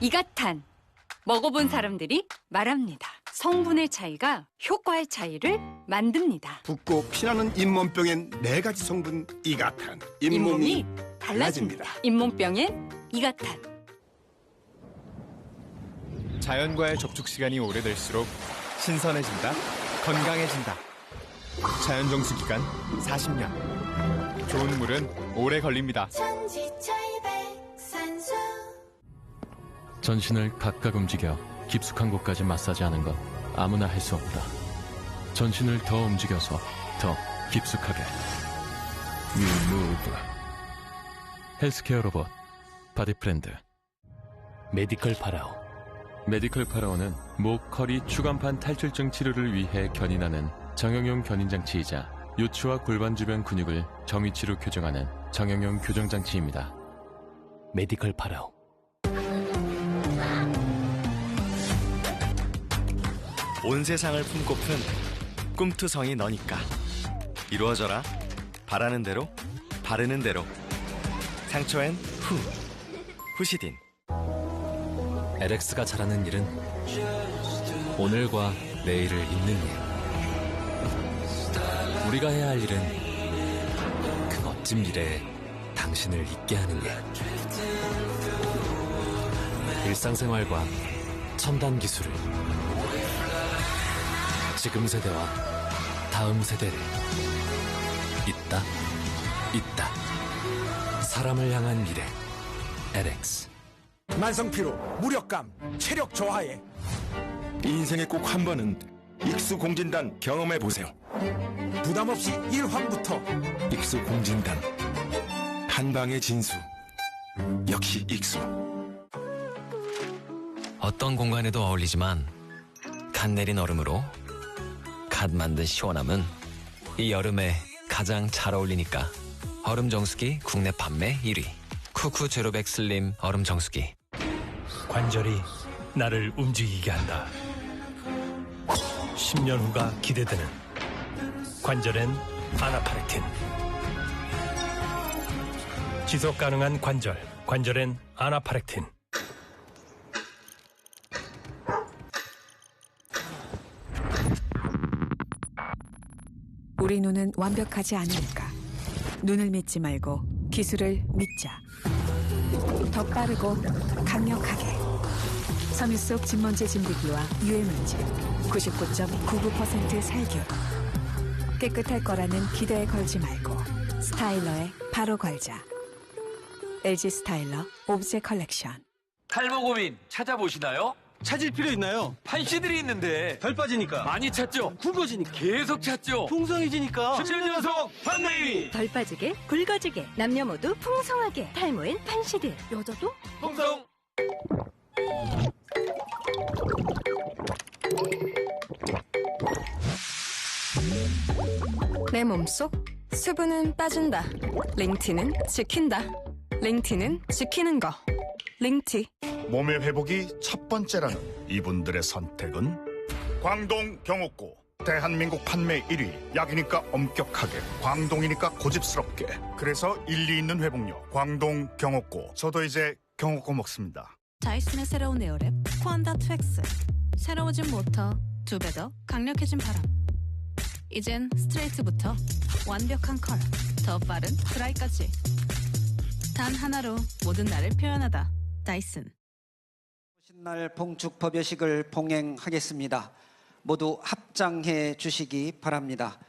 이가탄 먹어본 사람들이 말합니다. 성분의 차이가 효과의 차이를 만듭니다. 붓고 피나는 잇몸병엔 네 가지 성분 이가탄 잇몸이 달라집니다. 달라집니다. 잇몸병엔 이가탄. 자연과의 접촉 시간이 오래될수록 신선해진다, 건강해진다. 자연 정수 기간 40년. 좋은 물은 오래 걸립니다. 천지차이백산수 전신을 각각 움직여 깊숙한 곳까지 마사지하는 건 아무나 할 수 없다. 전신을 더 움직여서 더 깊숙하게. 뉴무브 헬스케어 로봇 바디프렌드 메디컬 파라오 메디컬 파라오는 목, 허리, 추간판 탈출증 치료를 위해 견인하는 정형용 견인장치이자 요추와 골반 주변 근육을 정위치로 교정하는 정형용 교정장치입니다. 메디컬 파라오 온 세상을 품고픈 꿈투성이 너니까. 이루어져라. 바라는 대로 바르는 대로. 상처엔 후. 후시딘. LX가 잘하는 일은 오늘과 내일을 잇는 일. 우리가 해야 할 일은 그 멋진 미래에 당신을 있게 하는 일. 일상생활과 첨단 기술을 지금 세대와 다음 세대를 있다, 있다. 사람을 향한 미래. LX. 만성 피로, 무력감, 체력 저하에 인생에 꼭 한 번은 익수 공진단 경험해 보세요. 부담 없이 1환부터 익수 공진단 한 방의 진수 역시 익수. 어떤 공간에도 어울리지만 갓 내린 얼음으로 갓 만든 시원함은 이 여름에 가장 잘 어울리니까 얼음 정수기 국내 판매 1위 쿠쿠 제로백 슬림 얼음 정수기 관절이 나를 움직이게 한다. 10년 후가 기대되는 관절엔 아나파레틴. 지속 가능한 관절, 관절엔 아나파렉틴. 우리 눈은 완벽하지 않으니까 눈을 믿지 말고 기술을 믿자. 더 빠르고 강력하게 섬유 속 진먼지 진드기와 유해먼지 99.99% 살균 깨끗할 거라는 기대에 걸지 말고 스타일러에 바로 걸자. LG 스타일러 옵제 컬렉션 탈모 고민 찾아보시나요? 찾을 필요 있나요? 판시들이 있는데. 덜 빠지니까. 많이 찾죠? 굵어지니까 계속 찾죠? 풍성해지니까. 10년 연속 판매위. 덜 빠지게 굵어지게 남녀 모두 풍성하게 탈모엔 판시드 여자도 홍성. 내 몸속 수분은 빠진다. 링티는 지킨다. 링티는 지키는 거 링티. 몸의 회복이 첫 번째라는 이분들의 선택은 광동 경옥고 대한민국 판매 1위 약이니까 엄격하게 광동이니까 고집스럽게. 그래서 일리 있는 회복력 광동 경옥고. 저도 이제 경옥고 먹습니다. 다이슨의 새로운 에어랩 코안다 2X 새로워진 모터 두 배 더 강력해진 바람. 이젠 스트레이트부터 완벽한 컬 더 빠른 드라이까지. 단 하나로 모든 날을 표현하다 다이슨 신날 봉축 법여식을 봉행하겠습니다. 모두 합장해 주시기 바랍니다.